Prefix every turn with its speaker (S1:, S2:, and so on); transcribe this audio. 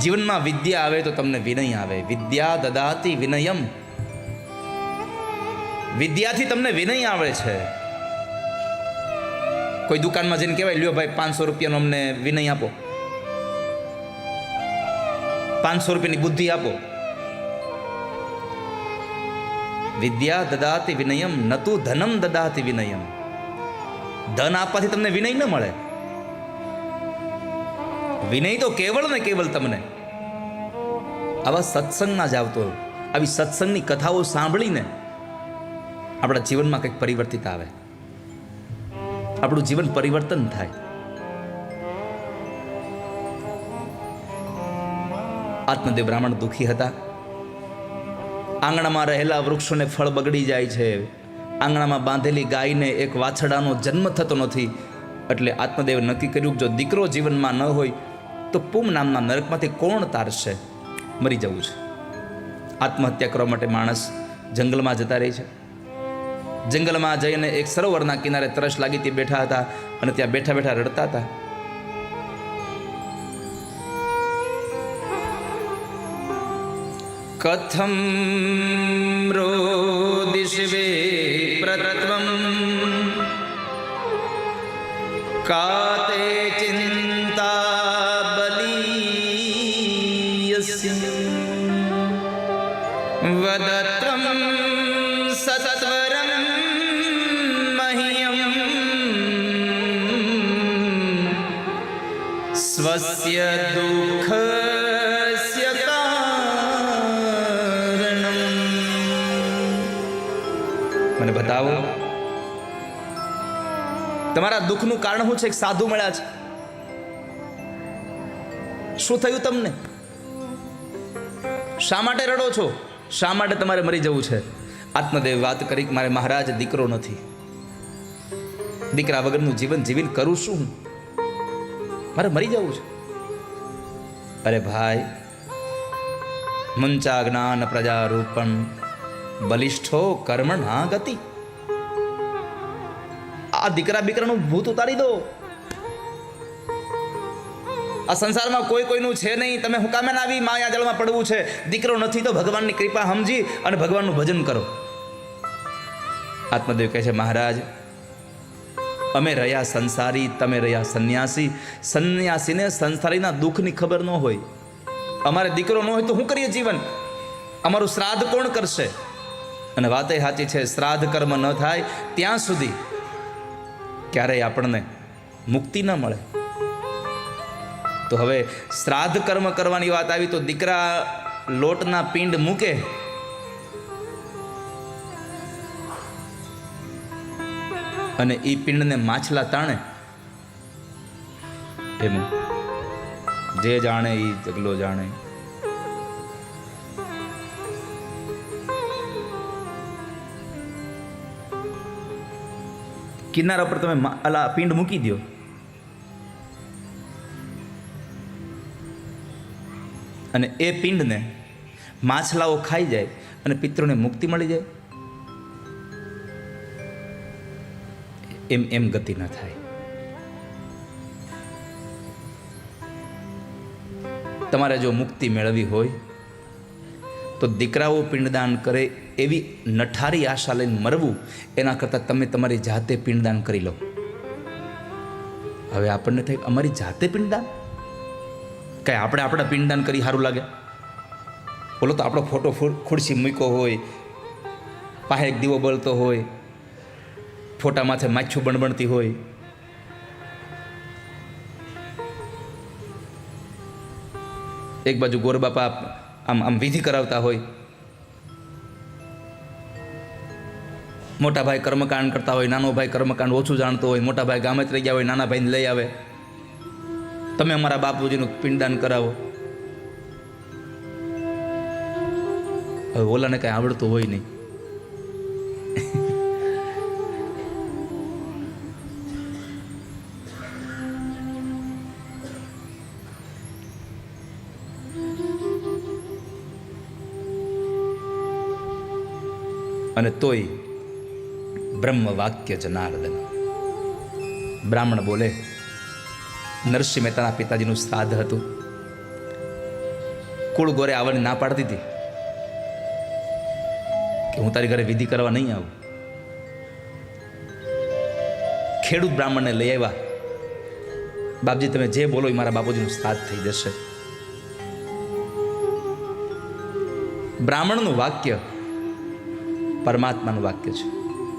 S1: જીવનમાં વિદ્યા આવે તો તમને વિનય આવે. વિદ્યા દદાતી વિનયમ. વિદ્યાથી તમને વિનય આવે છે. કોઈ દુકાનમાં જઈને કહેવાય, લ્યો ભાઈ, પાંચસો રૂપિયાનો અમને વિનય આપો. પાંચસો રૂપિયાની બુદ્ધિ આપો. વિદ્યા દદાતી વિનયમ, નતું ધનમ દદાતી વિનયમ. ધન આપવાથી તમને વિનય ન મળે. વિનય તો કેવળ ને કેવળ તમને. આવા સત્સંગમાં જ આવતો આવી સત્સંગની કથાઓ સાંભળીને આપણા જીવનમાં કંઈક પરિવર્તિત આવે. આપણું જીવન પરિવર્તન થાય. આત્મદેવ બ્રાહ્મણ દુઃખી હતા. આંગણામાં રહેલા વૃક્ષોને ફળ બગડી જાય છે. આંગણામાં બાંધેલી ગાયને એક વાછડાનો જન્મ થતો નથી. એટલે આત્મદેવે નક્કી કર્યું કે જો દીકરો જીવનમાં ન હોય તો પૂમ નામના નરકમાંથી કોણ તારશે? મરી જવું છે. આત્મહત્યા કરવા માટે માણસ જંગલમાં જતા રહે છે. જંગલમાં જઈને એક સરોવરના કિનારે તરસ લાગી તે બેઠા હતા અને ત્યાં બેઠા બેઠા રડતા હતા. કથમ રોદિશવે સત્વરમ મહ્યમ સ્વસ્ય દુઃખ કારણમ મને બતાવો. તમારા દુઃખનું કારણ શું છે? એક સાધુ મળ્યા છે. શું થયું તમને? શા માટે રડો છો? શા માટે તમારે મરી જવું છે? આત્મદેવ, વાત કરી કે મારે મહારાજ દીકરો નથી. દીકરા વગરનું જીવન જીવીને કરું શું? મારે મરી જવું છે. અરે ભાઈ, મંચા જ્ઞાન પ્રજા રૂપણ બલિષ્ઠો કર્મ ના ગતિ આ દીકરા બીકરાનું ભૂત ઉતારી દો. આ સંસારમાં કોઈ કોઈનું છે નહીં. તમે હું કામે આવી માયા જળમાં પડવું છે. દીકરો નથી તો ભગવાનની કૃપા સમજી અને ભગવાનનું ભજન કરો. આત્મદેવ કહે છે, મહારાજ, અમે રહ્યા સંસારી, તમે રહ્યા સંન્યાસી. સંન્યાસીને સંસારીના દુઃખની ખબર ન હોય. અમારે દીકરો ન હોય તો શું કરીએ જીવન? અમારું શ્રાદ્ધ કોણ કરશે? અને વાતે સાચી છે, શ્રાદ્ધ કર્મ ન થાય ત્યાં સુધી ક્યારેય આપણને મુક્તિ ન મળે. તો હવે શ્રાદ્ધ કર્મ કરવાની વાત આવી તો દીકરા લોટના પિંડ મૂકે. અને એ પિંડને માછલા તાણે. એમ. જે જાણે એ જગલો જાણે. કિનારા પર તમે અલા, પિંડ મૂકી દો અને એ પિંડને માછલાઓ ખાઈ જાય અને પિતૃને મુક્તિ મળી જાય. એમ એમ ગતિ ન થાય. તમારે જો મુક્તિ મેળવી હોય, તો દીકરાઓ પિંડદાન કરે એવી નઠારી આશા લઈને મરવું, એના કરતાં તમે તમારી જાતે પિંડદાન કરી લો. હવે આપણને થાય અમારી જાતે પિંડદાન? કાંઈ આપણે આપણા પિંડદાન કરી સારું લાગે? બોલો તો આપણો ફોટો ખુરશી મૂક્યો હોય પાસે એક દીવો બળતો હોય, ફોટા માથે માછું બણબણતી હોય. એક બાજુ ગોરબાપા આમ આમ વિધિ કરાવતા હોય. મોટા ભાઈ કર્મકાંડ કરતા હોય, નાનો ભાઈ કર્મકાંડ ઓછું જાણતો હોય, મોટા ભાઈ ગામે જ રહી ગયા હોય, નાના ભાઈને લઈ આવે. તમે અમારા બાપુજીનું પિંડદાન કરાવો. હવે ઓલાને કાંઈ આવડતું હોય નહીં. અને તોય બ્રહ્મ વાક્ય જનાર્દન બ્રાહ્મણ બોલે નરસિંહ મહેતાના પિતાજીનું શ્રાદ્ધ હતું. કુળ ગોરે આવવાની ના પાડતી હતી કે હું તારી ઘરે વિધિ કરવા નહીં આવું. ખેડૂત બ્રાહ્મણને લઈ આવ્યા. બાપજી, તમે જે બોલો એ મારા બાપુજીનું શ્રાદ્ધ થઈ જશે. બ્રાહ્મણનું વાક્ય પરમાત્માનું વાક્ય છે.